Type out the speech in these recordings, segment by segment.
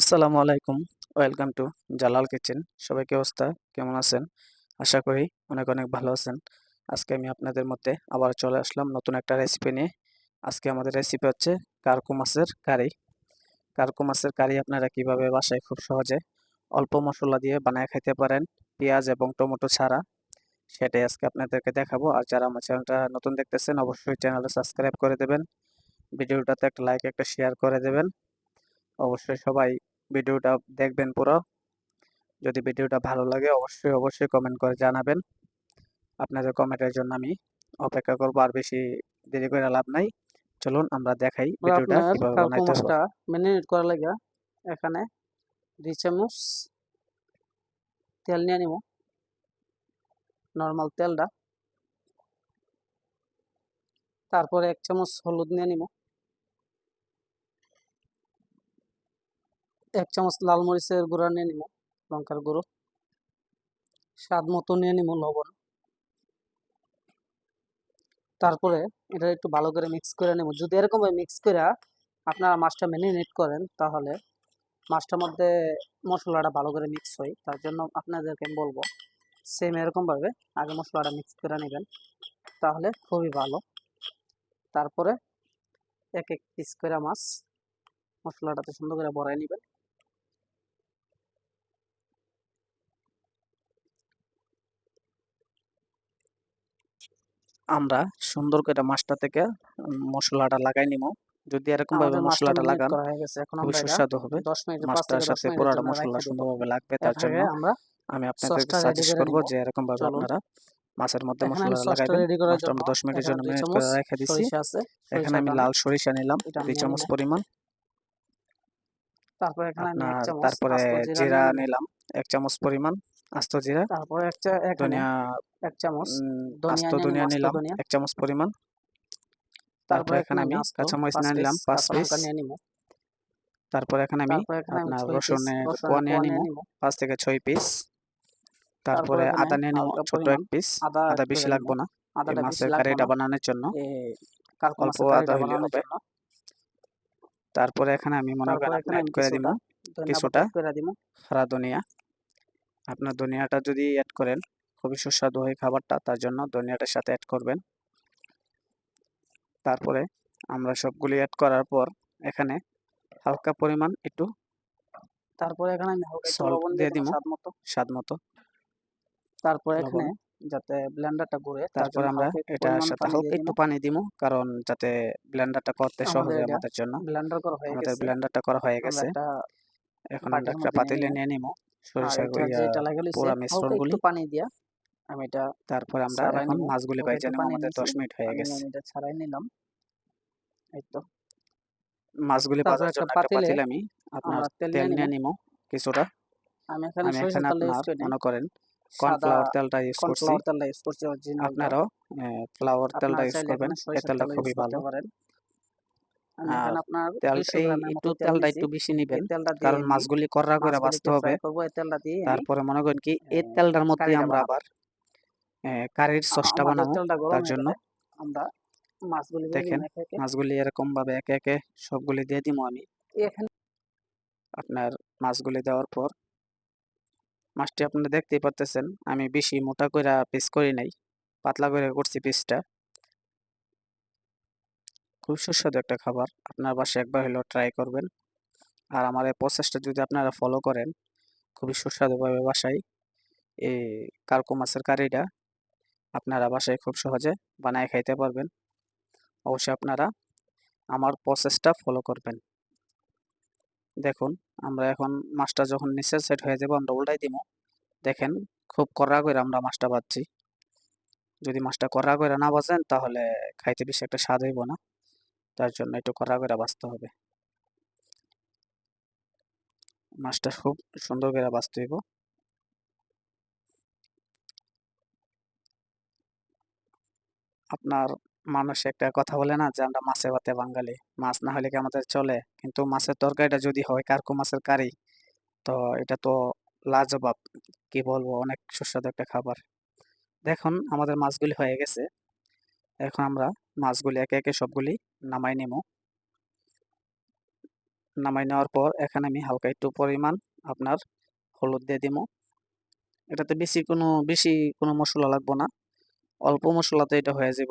আসসালামু আলাইকুম। Welcome to Jalal kitchen. সবাই কি অবস্থা? কেমন আছেন? আশা করি অনেক অনেক ভালো আছেন। আজকে আমি আপনাদের মধ্যে আবার চলে আসলাম নতুন একটা রেসিপি নিয়ে। আজকে আমাদের রেসিপি হচ্ছে কারকু মাছের কারি। কারকু মাছের কারি আপনারা কীভাবে বাসায় খুব সহজে অল্প মশলা দিয়ে বানায় খাইতে পারেন, পেঁয়াজ এবং টমেটো ছাড়া, সেটাই আজকে আপনাদেরকে দেখাবো। আর যারা আমার চ্যানেলটা নতুন দেখতেছেন, অবশ্যই চ্যানেলটা সাবস্ক্রাইব করে দেবেন। ভিডিওটাতে একটা লাইক একটা শেয়ার করে দেবেন। অবশ্যই সবাই ভিডিওটা দেখবেন পুরো। যদি ভিডিওটা ভালো লাগে অবশ্যই অবশ্যই কমেন্ট করে জানাবেন। আপনাদের কমেন্টের জন্য আমি অপেক্ষা করব আর বেশি দেরি করে লাভ নাই। চলুন আমরা দেখাই ভিডিওটা কীভাবে বানাইতে হবে ম্যারিনেট করার লাগা। এখানে দুই চামচ তেল নিয়ে নিব। নর্মাল তেলটা। তারপরে এক চামচ হলুদ নিয়ে নিব। এক চামচ লাল মরিচের গুঁড়া নিয়ে নিব, লঙ্কার গুঁড়ো। স্বাদ মতো নিয়ে নিব লবণ। তারপরে এটা একটু ভালো করে মিক্স করে নেব। যদি এরকম মিক্স করে আপনারা মাছটা ম্যারিনেট করেন, তাহলে মাছটার মধ্যে মশলাটা ভালো করে মিক্স হয়। তার জন্য আপনাদেরকে আমি বলব সেম এরকমভাবে আগে মশলাটা মিক্স করে নেবেন, তাহলে খুবই ভালো। তারপরে এক এক পিস করে মাছ, মশলাটাতে সুন্দর করে ভরাই নেবেন। আমরা সুন্দর করে মাছটা থেকে মশলাটা লাগাই নিব যদি এরকম ভাবে মশলাটা লাগান করা হয়ে গেছে। এখন খুবই আমরা সুস্বাদু হবে। 10 মিনিট 5 মাছটার সাথে পুরাটা মশলা সুন্দরভাবে লাগবে তার জন্য আমরা আমি আপনাদেরকে সাজেস্ট করে করব যে এরকম ভাবে আপনারা মাছের মধ্যে আমি রেডি করার মাছটা আমরা 10 মিনিটের জন্য এখানে দুই করে রেখে দিছি। এখানে আমি লাল সরিষা নিলাম দুই চামচ পরিমাণ। তারপর এখানে আমি এক চামচ তারপরে জিরা নিলাম এক চামচ পরিমাণ। আস্ত জিরা। তারপর এক চা- এখানে ধনিয়া এক চামচ। ধনিয়া আস্ত ধনিয়া নিলাম এক চামচ পরিমাণ। তারপর এখানে আমি কাঁচামরিচ নিয়ে নিলাম পাঁচ পিস। তারপর এখানে আমি আপনার রসুনের কোয়া নিয়ে নিব। পাঁচ থেকে ছয় পিস। তারপরে আদা নিয়ে নিব ছোট এক পিস। আদা আদা বেশি লাগবে না বেশি মাছের কারিটা বানানোর জন্য। অল্প আদা বানানোর হবে। তারপরে এখানে আমি মনে করেন অ্যাড করে দিব কিছুটা খাড়া ধনিয়া। আপনার ধনিয়াটা যদি অ্যাড করেন খুবই সুস্বাদু হয় খাবারটা তার জন্য ধনিয়াটার সাথে অ্যাড করবেন। তারপরে আমরা সবগুলি অ্যাড করার পর এখানে হালকা পরিমাণ একটু তারপর এখানে আমি হালকা লবণ দিয়ে দিব স্বাদ মতো। স্বাদ মতো। তারপর এখানে যাতে ব্লেন্ডারটা ঘুরে তার তারপর আমরা এটার সাথে পানি হালকা একটু পানি দিব কারণ যাতে ব্লেন্ডারটা করতে সহজ হয় আমাদের জন্য। ব্লেন্ডার করা হয়ে আমাদের গেছে। ব্লেন্ডারটা করা হয়ে গেছে। এখন একটা পাতিলে নিয়ে নিব। সরিষা মিশ্রণগুলি পানি দিয়া আমি এটা তারপরে আমরা এখন মাছগুলি নেব পানি আমাদের দিয়েছি দশ মিনিট হয়ে গেছে। আমি এটা ছাড়াই নিলাম। এই তো। মাছগুলি ভাজার জন্য একটা পাতিলে আমি আপনার তেল নিয়ে নিব। কিছুটা। আমি এখানে আমি তেল ইউজ আপনার করি। মনে করেন কর্নফ্লাওয়ার তেলটা ইউজ করছি। আপনারাও ফ্লাওয়ার তেলটা ইউজ করবেন। এই তেলটা খুবই ভালো। একটু তেলটা একটু বেশি নিবেন। কারণ মাছগুলি কররা করে বাঁচতে হবে। তারপরে মনে করেন কি এই তেলটার মধ্যে আমরা আবার কারির সসটা বানাবো তার জন্য। আমরা মাছগুলিকে দেখেন একে একে। মাছগুলি এরকম ভাবে একে একে সবগুলি দিয়ে দিব আমি। আপনার মাছগুলি দেওয়ার পর মাছটি আপনারা দেখতেই পারতেছেন আমি বেশি মোটা করে পিস করি নাই পাতলা করে করছি পিসটা খুব সুস্বাদু একটা খাবার। আপনার বাসায় একবার হলেও ট্রাই করবেন। আর আমার এই প্রসেসটা যদি আপনারা ফলো করেন, খুবই সুস্বাদুভাবে বাসায় এই কারকো মাছের কারিটা আপনারা বাসায় খুব সহজে বানায় খাইতে পারবেন। অবশ্যই আপনারা আমার প্রসেসটা ফলো করবেন। দেখুন, আমরা এখন মাছটা যখন নিচের সেট হয়ে যাব, আমরা উল্টাই দিব। দেখেন, খুব কড়া করে আমরা মাছটা বাজছি যদি মাছটা কড়া করে না বাজেন তাহলে খাইতে বেশি একটা স্বাদ হইব না। তার জন্য একটু কড়া করে বাজতে হবে। মাছটা খুব সুন্দর করে বাজতে হইব। আপনার মানুষ একটা কথা বলে না যে, আমরা মাছে ভাতে বাঙালি। মাছ না হলে কি আমাদের চলে। কিন্তু মাছের তরকারিটা যদি হয়, কারকো মাছের কারি, তো এটা তো লাজবাব। কি বলব? অনেক সুস্বাদু একটা খাবার। দেখুন, আমাদের মাছগুলি হয়ে গেছে। এখন আমরা মাছগুলি একে একে সবগুলি নামাই নিব নামাই নেওয়ার পর এখানে আমি হালকা একটু পরিমাণ আপনার হলুদ দিয়ে দিব এটাতে বেশি কোনো বেশি কোনো মশলা লাগবো না। অল্প মশলাতে এটা হয়ে যাব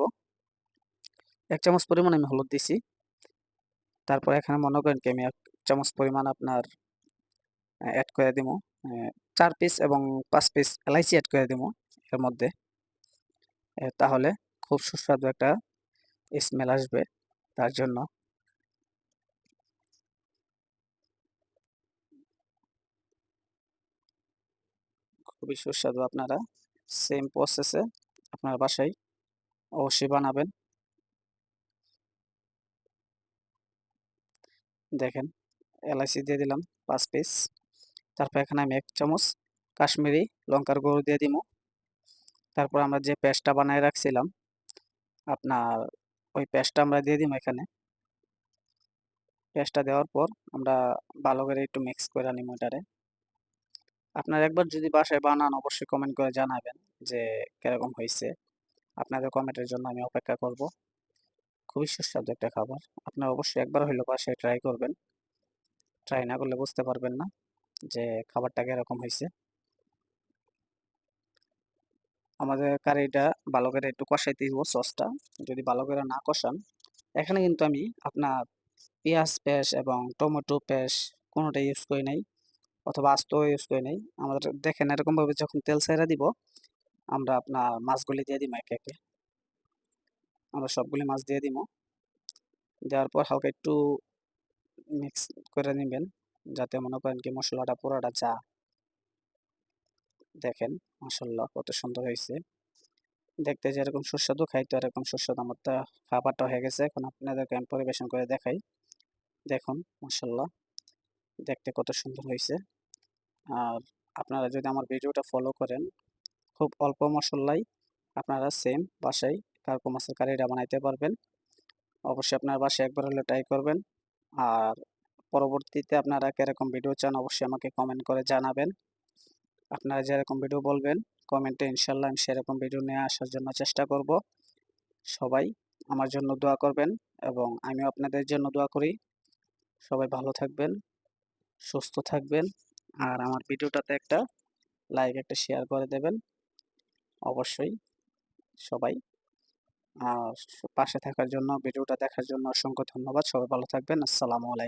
এক চামচ পরিমাণ আমি হলুদ দিছি। তারপর এখানে মনে করেন কি আমি এক চামচ পরিমাণ আপনার অ্যাড করে দিব চার পিস এবং পাঁচ পিস এলাইচি অ্যাড করে দিব এর মধ্যে। তাহলে খুব সুস্বাদু একটা স্মেল আসবে। তার জন্য। খুবই সুস্বাদু আপনারা। সেম প্রসেসে আপনার বাসায় অবশ্যই বানাবেন। দেখেন এলাচি দিয়ে দিলাম পাঁচ পিস তারপর এখানে আমি এক চামচ কাশ্মীরি লঙ্কার গুঁড়ো দিয়ে দিব। তারপর আমরা যে পেস্টটা বানায় রাখছিলাম, আপনার ওই পেস্টটা আমরা দিয়ে দিব এখানে। পেস্টটা দেওয়ার পর আমরা ভালো করে একটু মিক্স করে নিব এটারে আপনার একবার যদি বাসায় বানান, অবশ্যই কমেন্ট করে জানাবেন যে কীরকম হয়েছে আপনাদের কমেন্টের জন্য আমি অপেক্ষা করব। খুবই সুস্বাদু একটা খাবার। আপনারা অবশ্যই একবার হইলেও বাসায় ট্রাই করবেন। ট্রাই না করলে বুঝতে পারবেন না যে খাবারটা কীরকম হয়েছে আমাদের কারিটা ভালো করে একটু কষাইতে দিব সসটা। যদি ভালো করে না কষান, এখানে কিন্তু আমি আপনার পেঁয়াজ পেস্ট এবং টমেটো পেস্ট কোনোটাই ইউজ করি নাই অথবা আস্ত ইউজ করি নাই। আমাদের দেখেন এরকমভাবে যখন তেল ছাইরা দিব, আমরা আপনার মাছগুলি দিয়ে দিব একে একে। আমরা সবগুলি মাছ দিয়ে দিব দেওয়ার পর হালকা একটু মিক্স করে নেবেন, যাতে মনে করেন কি মশলাটা পুরোটা যা দেখেন মাসাল্লাহ কত সুন্দর হয়েছে দেখতে যেরকম সুস্বাদু, খাইতে এরকম সুস্বাদু। আমার তো খাবারটা হয়ে গেছে। এখন আপনাদেরকে আমি পরিবেশন করে দেখাই। দেখুন মাসাল্লাহ দেখতে কত সুন্দর হয়েছে আর আপনারা যদি আমার ভিডিওটা ফলো করেন, খুব অল্প মশলাই আপনারা সেম বাসায় কার্পো মাছের কারিটা বানাইতে পারবেন। অবশ্যই আপনার বাসায় একবার হলে ট্রাই করবেন। আর পরবর্তীতে আপনারা কীরকম ভিডিও চান, অবশ্যই আমাকে কমেন্ট করে জানাবেন। আপনারা যেরকম ভিডিও বলবেন কমেন্টে ইনশাল্লাহ আমি সেরকম ভিডিও নিয়ে আসার জন্য চেষ্টা করব। সবাই আমার জন্য দোয়া করবেন এবং আমিও আপনাদের জন্য দোয়া করি। সবাই ভালো থাকবেন, সুস্থ থাকবেন আর আমার ভিডিওটাতে একটা লাইক একটা শেয়ার করে দেবেন। অবশ্যই সবাই পাশে থাকার জন্য, ভিডিওটা দেখার জন্য অসংখ্য ধন্যবাদ। সবাই ভালো থাকবেন। আসসালামু আলাইকুম।